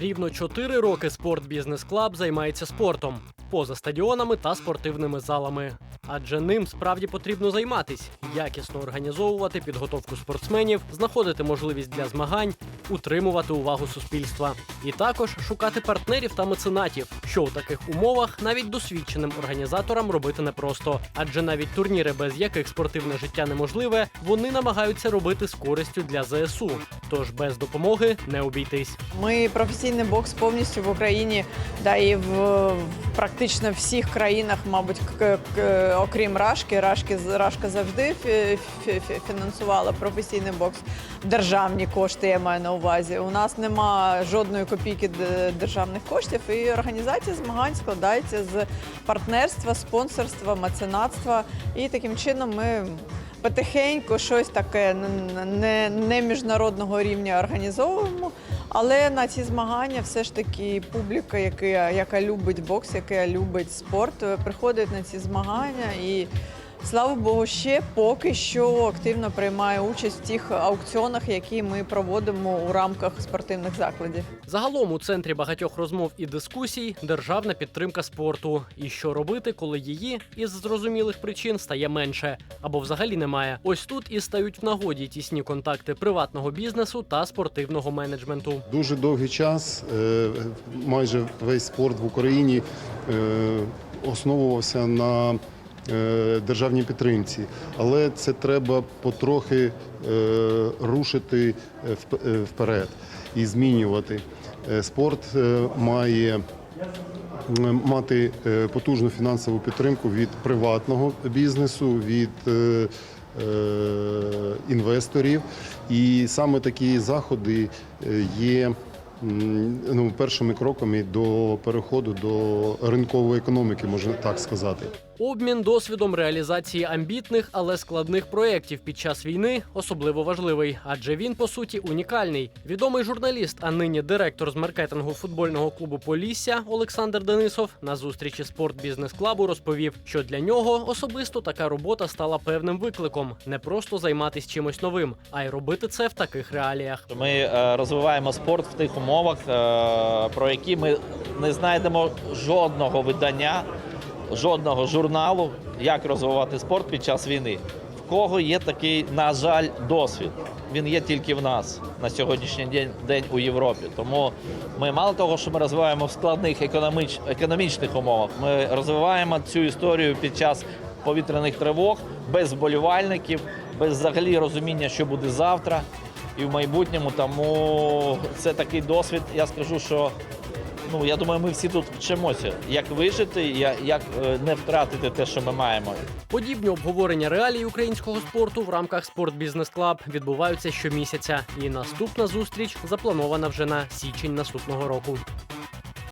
Рівно 4 роки спорт бізнес клаб займається спортом поза стадіонами та спортивними залами. Адже ним справді потрібно займатись, якісно організовувати підготовку спортсменів, знаходити можливість для змагань, утримувати увагу суспільства, і також шукати партнерів та меценатів, що у таких умовах навіть досвідченим організаторам робити непросто. Адже навіть турніри, без яких спортивне життя неможливе, вони намагаються робити з користю для ЗСУ. Тож без допомоги не обійтись. Ми професійний бокс повністю в Україні, да і в, практично всіх країнах, мабуть, окрім Рашки. Рашки Рашка завжди фі- фі- фі- фінансувала професійний бокс. Державні кошти я маю на увазі. У нас нема жодної копійки державних коштів, і організація змагань складається з партнерства, спонсорства, меценатства. І таким чином ми потихеньку щось таке не, не міжнародного рівня організовуємо. Але на ці змагання все ж таки публіка, яка, яка любить бокс, яка любить спорт, приходить на ці змагання і. Слава Богу, ще поки що активно приймає участь в тих аукціонах, які ми проводимо у рамках спортивних закладів. Загалом у центрі багатьох розмов і дискусій державна підтримка спорту. І що робити, коли її із зрозумілих причин стає менше або взагалі немає. Ось тут і стають в нагоді тісні контакти приватного бізнесу та спортивного менеджменту. Дуже довгий час е, майже весь спорт в Україні е, основувався на державній підтримці, але це треба потрохи е, рушити е, вп- е, вперед і змінювати. Е, Спорт е, має мати е, потужну фінансову підтримку від приватного бізнесу, від е, е, інвесторів. І саме такі заходи е, є ну, першими кроками до переходу до ринкової економіки, можна так сказати. Обмін досвідом реалізації амбітних, але складних проєктів під час війни особливо важливий, адже він по суті унікальний. Відомий журналіст, а нині директор з маркетингу футбольного клубу Полісся Олександр Денисов на зустрічі спорт бізнес клабу розповів, що для нього особисто така робота стала певним викликом не просто займатися чимось новим, а й робити це в таких реаліях. Ми е, розвиваємо спорт в тих умовах, е, про які ми не знайдемо жодного видання, жодного журналу, як розвивати спорт під час війни. В кого є такий, на жаль, досвід. Він є тільки в нас на сьогоднішній день, день у Європі. Тому ми мало того, що ми розвиваємо в складних економіч, економічних умовах, ми розвиваємо цю історію під час повітряних тривог без вболівальників, без взагалі розуміння, що буде завтра і в майбутньому. Тому це такий досвід. Я скажу, що ну я думаю, ми всі тут вчимося, як вижити, як е, не втратити те, що ми маємо. Подібні обговорення реалій українського спорту в рамках Спорт Бізнес Клаб відбуваються щомісяця. І наступна зустріч запланована вже на січень наступного року.